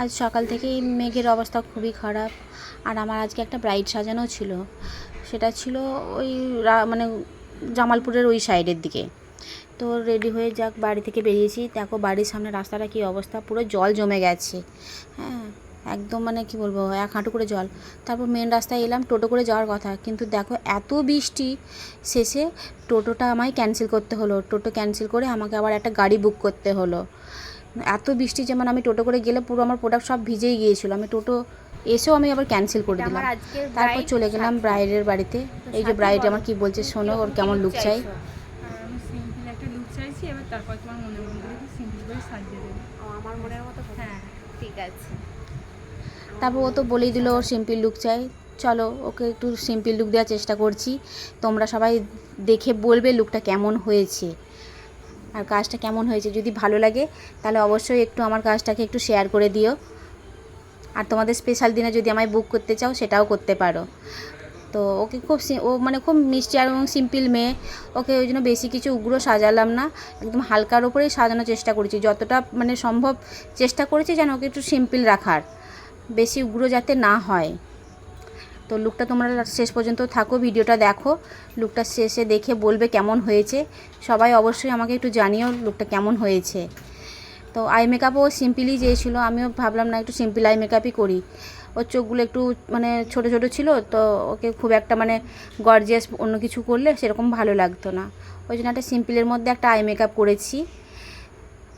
আজ সকাল থেকেই মেঘের অবস্থা খুবই খারাপ। আর আমার আজকে একটা ব্রাইড সাজানো ছিল। সেটা ছিল ওই মানে জামালপুরের ওই সাইডের দিকে। তো রেডি হয়ে যাক, বাড়ি থেকে বেরিয়েছি। দেখো বাড়ির সামনে রাস্তাটা কী অবস্থা, পুরো জল জমে গেছে। হ্যাঁ একদম মানে কি বলব, এক হাঁটু করে জল। তারপর মেন রাস্তায় এলাম, টোটো করে যাওয়ার কথা। কিন্তু দেখো এত বৃষ্টি, শেষে টোটোটা আমায় ক্যান্সেল করতে হলো। টোটো ক্যান্সেল করে আমাকে আবার একটা গাড়ি বুক করতে হলো। এত বৃষ্টি যেমন আমি টোটো করে গেলে পুরো আমার প্রোডাক্ট সব ভিজেই গিয়েছিল। আমি টোটো এসেও আমি আবার ক্যান্সেল করে দিলাম। তারপর চলে গেলাম ব্রাইডের বাড়িতে। এই যে ব্রাইড আমার কি বলছে শোনো ওর কেমন লুক চাই? চাইছো? আমি সিম্পল একটা লুক চাইছি তারপর তোমার সিম্পল করে সাজিয়ে দেবে। ও, আমার মনের মতো হ্যাঁ। ঠিক আছে। তারপর ও তো বলেই দিল ওর সিম্পল লুক চাই। চলো ওকে একটু সিম্পল লুক দেওয়ার চেষ্টা করছি। তোমরা সবাই দেখে বলবে লুকটা কেমন হয়েছে। আর কাজটা কেমন হয়েছে যদি ভালো লাগে, তাহলে অবশ্যই একটু আমার কাজটাকে একটু শেয়ার করে দিও। আর তোমাদের স্পেশাল দিনে যদি আমায় বুক করতে চাও, সেটাও করতে পারো। তো ওকে খুব ও মানে খুব মিষ্টি আর এবং সিম্পল মেয়ে। ওকে ওই জন্য বেশি কিছু উগ্র সাজালাম না। একদম হালকার ওপরেই সাজানোর চেষ্টা করেছি। যতটা মানে সম্ভব চেষ্টা করেছি যেন ওকে একটু সিম্পল রাখার। বেশি উগ্র যাতে না হয়। তো লুকটা তোমরা শেষ পর্যন্ত থাকো ভিডিওটা দেখো। লুকটা শেষে দেখে বলবে কেমন হয়েছে। সবাই অবশ্যই আমাকে একটু জানিও লুকটা কেমন হয়েছে। তো আই মেকআপও সিম্পলই চেয়েছিলো আমিও ভাবলাম না একটু সিম্পল আই মেকআপই করি। ওর চোখগুলো একটু মানে ছোট ছোট ছিল, তো ওকে খুব একটা মানে গর্জিয়াস অন্য কিছু করলে সেরকম ভালো লাগতো না। ওই জন্য একটা সিম্পলের মধ্যে একটা আই মেকআপ করেছি।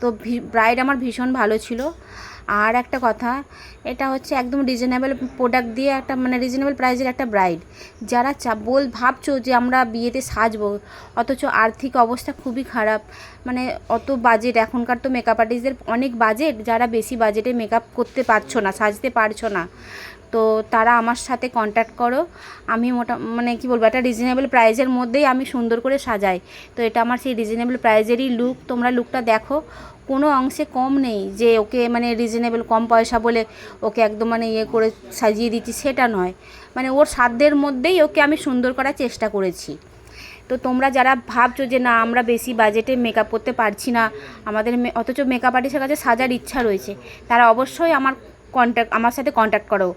তো ব্রাইড আমার ভীষণ ভালো ছিল। আর একটা কথা, এটা হচ্ছে একদম রিজনেবল প্রোডাক্ট দিয়ে একটা মানে রিজনেবল প্রাইসের একটা ব্রাইড যারা চা, বল ভাবছ যে আমরা বিয়েতে সাজবো, অথচ আর্থিক অবস্থা খুবই খারাপ। মানে অত বাজেট এখনকার তো মেকআপ আর্টিস্টদের অনেক বাজেট যারা বেশি বাজেটে মেকআপ করতে পারছ না, সাজতে পারছ না। তো তারা আমার সাথে কন্ট্যাক্ট করো। আমি মোটা মানে কি বলব, একটা রিজনেবল প্রাইজের মধ্যেই আমি সুন্দর করে সাজাই। তো এটা আমার সেই রিজনেবল প্রাইজেরই লুক তোমরা লুকটা দেখো। কোনো অংশে কম নেই যে ওকে মানে রিজনেবল কম পয়সা বলে ওকে একদম মানে ইয়ে করে সাজিয়ে দিচ্ছি, সেটা নয়। মানে ওর সাধ্যের মধ্যেই ওকে আমি সুন্দর করার চেষ্টা করেছি। তো তোমরা যারা ভাবছ যে না, আমরা বেশি বাজেটে মেকআপ করতে পারছি না, আমাদের অথচ মেকআপ আর্টিস্টের কাছে সাজার ইচ্ছা রয়েছে, তারা অবশ্যই আমার কন্ট্যাক্ট আমার সাথে কন্ট্যাক্ট করো।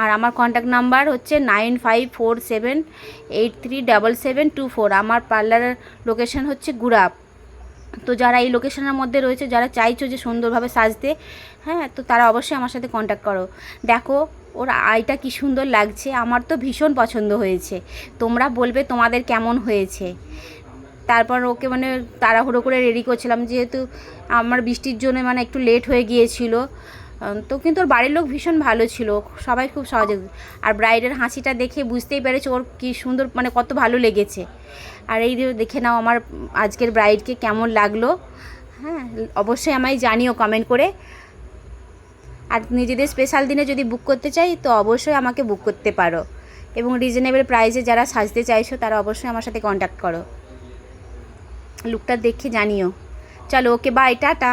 আর আমার কন্ট্যাক্ট নাম্বার হচ্ছে nine five four seven eight three double seven two four আমার পার্লারের লোকেশন হচ্ছে গুড়াপ তো যারা এই লোকেশনের মধ্যে রয়েছে, যারা চাইছো যে সুন্দরভাবে সাজতে হ্যাঁ তো তারা অবশ্যই আমার সাথে কন্ট্যাক্ট করো। দেখো, ওর আইটা কি সুন্দর লাগছে, আমার তো ভীষণ পছন্দ হয়েছে। তোমরা বলবে তোমাদের কেমন হয়েছে। তারপর ওকে মানে তাড়াহুড়ো করে রেডি করছিলাম, যেহেতু আমার বৃষ্টির জন্য মানে একটু লেট হয়ে গিয়েছিল। তো কিন্তু ওর বাড়ির লোক ভীষণ ভালো ছিল। সবাই খুব সহজে আর ব্রাইডের হাসিটা দেখে বুঝতেই পেরেছে ওর কি সুন্দর মানে কত ভালো লেগেছে। আর এই দেখে নাও আমার আজকের ব্রাইডকে কেমন লাগল। হ্যাঁ অবশ্যই আমায় জানিও কমেন্ট করে। আর নিজেদের স্পেশাল দিনে যদি বুক করতে চাই, তো অবশ্যই আমাকে বুক করতে পারো। এবং রিজনেবল প্রাইসে যারা সাজতে চাইছো, তারা অবশ্যই আমার সাথে কন্ট্যাক্ট করো। লুকটা দেখে জানিও। চলো ওকে বাই টাটা।